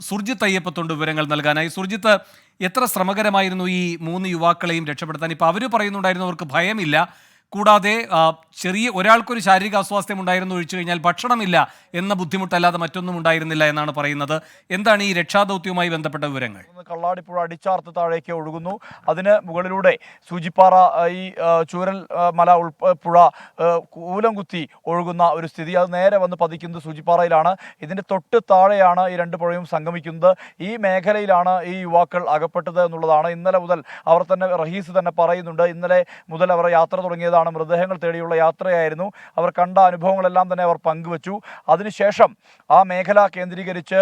സുർജിത്ത് അയ്യപ്പത്തുണ്ട് വിവരങ്ങൾ നൽകാനായി. സുർജിത്ത് എത്ര ശ്രമകരമായിരുന്നു ഈ മൂന്ന് യുവാക്കളെയും രക്ഷപ്പെടുത്താൻ? ഇപ്പം അവർ പറയുന്നുണ്ടായിരുന്നു അവർക്ക് ഭയമില്ല. കൂടാതെ ചെറിയ ഒരാൾക്കൊരു ശാരീരിക അസ്വാസ്ഥ്യം ഉണ്ടായിരുന്നു ഒഴിച്ചു കഴിഞ്ഞാൽ ഭക്ഷണമില്ല എന്ന ബുദ്ധിമുട്ടല്ലാതെ മറ്റൊന്നും ഉണ്ടായിരുന്നില്ല എന്നാണ് പറയുന്നത്. എന്താണ് ഈ രക്ഷാദൗത്യവുമായി ബന്ധപ്പെട്ട വിവരങ്ങൾ? കള്ളാടി കള്ളാടിപ്പുഴ അടിച്ചാർത്ത് താഴേക്ക് ഒഴുകുന്നു. അതിന് മുകളിലൂടെ സൂചിപ്പാറ ഈ ചൂരൽ മല പുഴ കൂലം കുത്തി ഒഴുകുന്ന ഒരു സ്ഥിതി. അത് നേരെ വന്ന് പതിക്കുന്നത് സൂചിപ്പാറയിലാണ്. ഇതിന്റെ തൊട്ട് താഴെയാണ് ഈ രണ്ട് പുഴയും സംഗമിക്കുന്നത്. ഈ മേഖലയിലാണ് ഈ യുവാക്കൾ അകപ്പെട്ടത് എന്നുള്ളതാണ്. ഇന്നലെ മുതൽ അവർ തന്നെ റഹീസ് തന്നെ പറയുന്നുണ്ട്. ഇന്നലെ മുതൽ അവർ യാത്ര തുടങ്ങിയതാണ്. മൃതദേഹങ്ങൾ തേടിയുള്ള യാത്രയായിരുന്നു. അവർ കണ്ട അനുഭവങ്ങളെല്ലാം തന്നെ അവർ പങ്കുവച്ചു. അതിനുശേഷം ആ മേഖല കേന്ദ്രീകരിച്ച്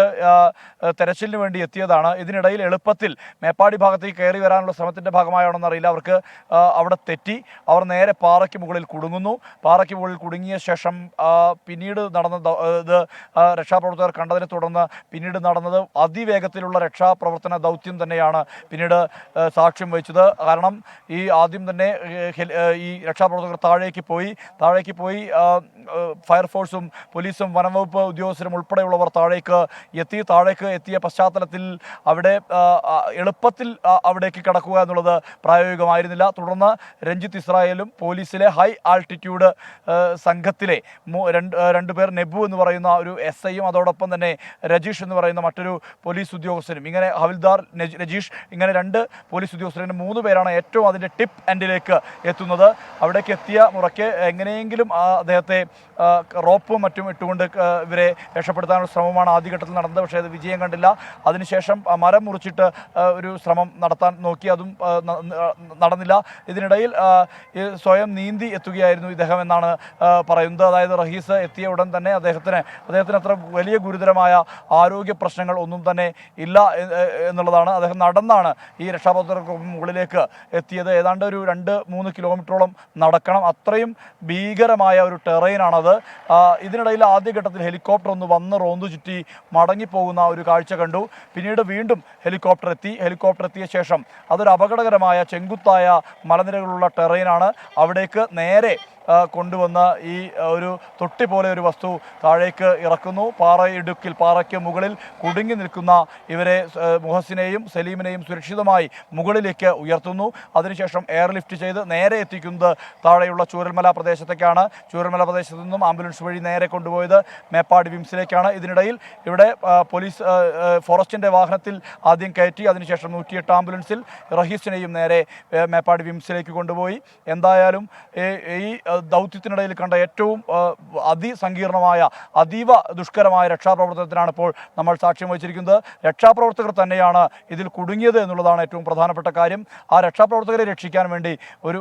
തെരച്ചിലിന് വേണ്ടി എത്തിയതാണ്. ഇതിനിടയിൽ എളുപ്പത്തിൽ മേപ്പാടി ഭാഗത്തേക്ക് കയറി വരാനുള്ള ശ്രമത്തിന്റെ ഭാഗമായാണോ അറിയില്ല. അവർക്ക് അവിടെ തെറ്റി. അവർ നേരെ പാറയ്ക്ക് മുകളിൽ കുടുങ്ങുന്നു. പാറയ്ക്ക് മുകളിൽ കുടുങ്ങിയ ശേഷം പിന്നീട് നടന്ന ഇത് രക്ഷാപ്രവർത്തകർ കണ്ടതിനെ തുടർന്ന് പിന്നീട് നടന്നത് അതിവേഗത്തിലുള്ള രക്ഷാപ്രവർത്തന ദൗത്യം തന്നെയാണ് പിന്നീട് സാക്ഷ്യം വഹിച്ചത്. കാരണം ഈ ആദ്യം തന്നെ ഈ ഹെലി- രക്ഷാപ്രവർത്തകർ താഴേക്ക് പോയി. താഴേക്ക് പോയി ഫയർഫോഴ്സും പോലീസും വനംവകുപ്പ് ഉദ്യോഗസ്ഥരും ഉൾപ്പെടെയുള്ളവർ താഴേക്ക് എത്തി. താഴേക്ക് എത്തിയ പശ്ചാത്തലത്തിൽ അവിടെ എളുപ്പത്തിൽ അവിടേക്ക് കടക്കുക എന്നുള്ളത് പ്രായോഗികമായിരുന്നില്ല. തുടർന്ന് രഞ്ജിത്ത് ഇസ്രായേലും പോലീസിലെ ഹൈ ആൾട്ടിറ്റ്യൂഡ് സംഘത്തിലെ രണ്ട് രണ്ടുപേർ നെബു എന്ന് പറയുന്ന ഒരു എസ് ഐയും അതോടൊപ്പം തന്നെ രജീഷ് എന്ന് പറയുന്ന മറ്റൊരു പോലീസ് ഉദ്യോഗസ്ഥനും. ഇങ്ങനെ ഹവിൽദാർ രജീഷ് ഇങ്ങനെ രണ്ട് പോലീസ് ഉദ്യോഗസ്ഥരും മൂന്ന് പേരാണ് ഏറ്റവും അതിന്റെ ടിപ്പ് എൻഡിലേക്ക് എത്തുന്നത്. അവിടേക്ക് എത്തിയ മുറയ്ക്ക് എങ്ങനെയെങ്കിലും അദ്ദേഹത്തെ റോപ്പും മറ്റും ഇട്ടുകൊണ്ട് ഇവരെ രക്ഷപ്പെടുത്താനുള്ള ശ്രമമാണ് ആദ്യഘട്ടത്തിൽ നടന്നത്. പക്ഷേ അത് വിജയം കണ്ടില്ല. അതിനുശേഷം മരം മുറിച്ചിട്ട് ഒരു ശ്രമം നടത്താൻ നോക്കി. അതും നടന്നില്ല. ഇതിനിടയിൽ സ്വയം നീന്തി എത്തുകയായിരുന്നു ഇദ്ദേഹം എന്നാണ് പറയുന്നത്. അതായത് റഹീസ് എത്തിയ ഉടൻ തന്നെ അദ്ദേഹത്തിന് അദ്ദേഹത്തിന് അത്ര വലിയ ഗുരുതരമായ ആരോഗ്യ പ്രശ്നങ്ങൾ ഒന്നും തന്നെ ഇല്ല എന്നുള്ളതാണ് അദ്ദേഹം നടന്നാണ് ഈ രക്ഷാപ്രവർത്തകർക്ക് മുകളിലേക്ക് എത്തിയത്. ഏതാണ്ട് ഒരു രണ്ട് മൂന്ന് കിലോമീറ്ററോളം നടക്കണം. അത്രയും ഭീകരമായ ഒരു ടെറൈനാണത്. ഇതിനിടയിൽ ആദ്യഘട്ടത്തിൽ ഹെലികോപ്റ്റർ ഒന്ന് വന്ന് റോന്തു ചുറ്റി മടങ്ങിപ്പോകുന്ന ഒരു കാഴ്ച കണ്ടു. പിന്നീട് വീണ്ടും ഹെലികോപ്റ്റർ എത്തി. ഹെലികോപ്റ്റർ എത്തിയ ശേഷം അതൊരു അപകടകരമായ ചെങ്കുത്തായ മലനിരകളുള്ള ടെറൈനാണ്. അവിടേക്ക് നേരെ കൊണ്ടുവന്ന് ഈ ഒരു തൊട്ടി പോലെ ഒരു വസ്തു താഴേക്ക് ഇറക്കുന്നു. പാറയിടുക്കിൽ പാറയ്ക്ക് മുകളിൽ കുടുങ്ങി നിൽക്കുന്ന ഇവരെ മുഹസിനെയും സലീമിനെയും സുരക്ഷിതമായി മുകളിലേക്ക് ഉയർത്തുന്നു. അതിനുശേഷം എയർലിഫ്റ്റ് ചെയ്ത് നേരെ എത്തിക്കുന്നത് താഴെയുള്ള ചൂരൽമല പ്രദേശത്തേക്കാണ്. ചൂരൽമല പ്രദേശത്ത് നിന്നും ആംബുലൻസ് വഴി നേരെ കൊണ്ടുപോയത് മേപ്പാട് വിംസിലേക്കാണ്. ഇതിനിടയിൽ ഇവിടെ പോലീസ് ഫോറസ്റ്റിന്റെ വാഹനത്തിൽ ആദ്യം കയറ്റി അതിനുശേഷം നൂറ്റിയെട്ട് ആംബുലൻസിൽ റഹീസിനെയും നേരെ മേപ്പാട് വിംസിലേക്ക് കൊണ്ടുപോയി. എന്തായാലും ഈ ദൗത്യത്തിനിടയിൽ കണ്ട ഏറ്റവും അതിസങ്കീർണമായ അതീവ ദുഷ്കരമായ രക്ഷാപ്രവർത്തനത്തിനാണ് ഇപ്പോൾ നമ്മൾ സാക്ഷ്യം വഹിച്ചിരിക്കുന്നത്. രക്ഷാപ്രവർത്തകർ തന്നെയാണ് ഇതിൽ കുടുങ്ങിയത് എന്നുള്ളതാണ് ഏറ്റവും പ്രധാനപ്പെട്ട കാര്യം. ആ രക്ഷാപ്രവർത്തകരെ രക്ഷിക്കാൻ വേണ്ടി ഒരു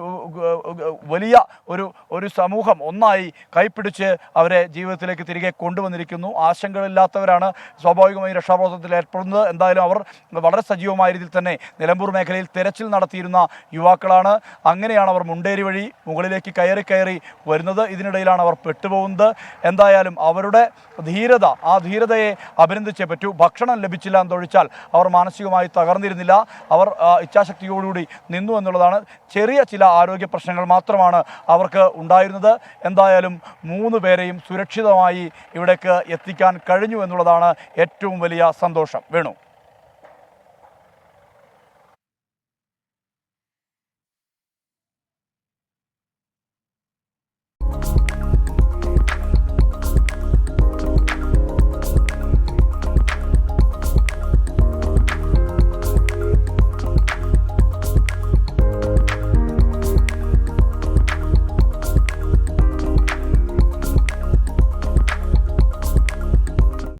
വലിയ ഒരു ഒരു സമൂഹം ഒന്നായി കൈപ്പിടിച്ച് അവരെ ജീവിതത്തിലേക്ക് തിരികെ കൊണ്ടുവന്നിരിക്കുന്നു. ആശങ്കകളില്ലാത്തവരാണ് സ്വാഭാവികമായി രക്ഷാപ്രവർത്തനത്തിൽ ഏർപ്പെടുന്നത്. എന്തായാലും അവർ വളരെ സജീവമായ രീതിയിൽ തന്നെ നിലമ്പൂർ മേഖലയിൽ തെരച്ചിൽ നടത്തിയിരുന്ന യുവാക്കളാണ്. അങ്ങനെയാണ് അവർ മുണ്ടേരി വഴി മുകളിലേക്ക് കയറി കയറി വരുന്നത്. ഇതിനിടയിലാണ് അവർ പെട്ടുപോകുന്നത്. എന്തായാലും അവരുടെ ധീരത ആ ധീരതയെ അഭിനന്ദിച്ചേ പറ്റൂ. ഭക്ഷണം ലഭിച്ചില്ല എന്നൊഴിച്ചാൽ അവർ മാനസികമായി തകർന്നിരുന്നില്ല. അവർ ഇച്ഛാശക്തിയോടുകൂടി നിന്നു എന്നുള്ളതാണ് ചെറിയ ചില ആരോഗ്യ പ്രശ്നങ്ങൾ മാത്രമാണ് അവർക്ക് ഉണ്ടായിരുന്നത്. എന്തായാലും മൂന്ന് പേരെയും സുരക്ഷിതമായി ഇവിടേക്ക് എത്തിക്കാൻ കഴിഞ്ഞു എന്നുള്ളതാണ് ഏറ്റവും വലിയ സന്തോഷം. വേണു.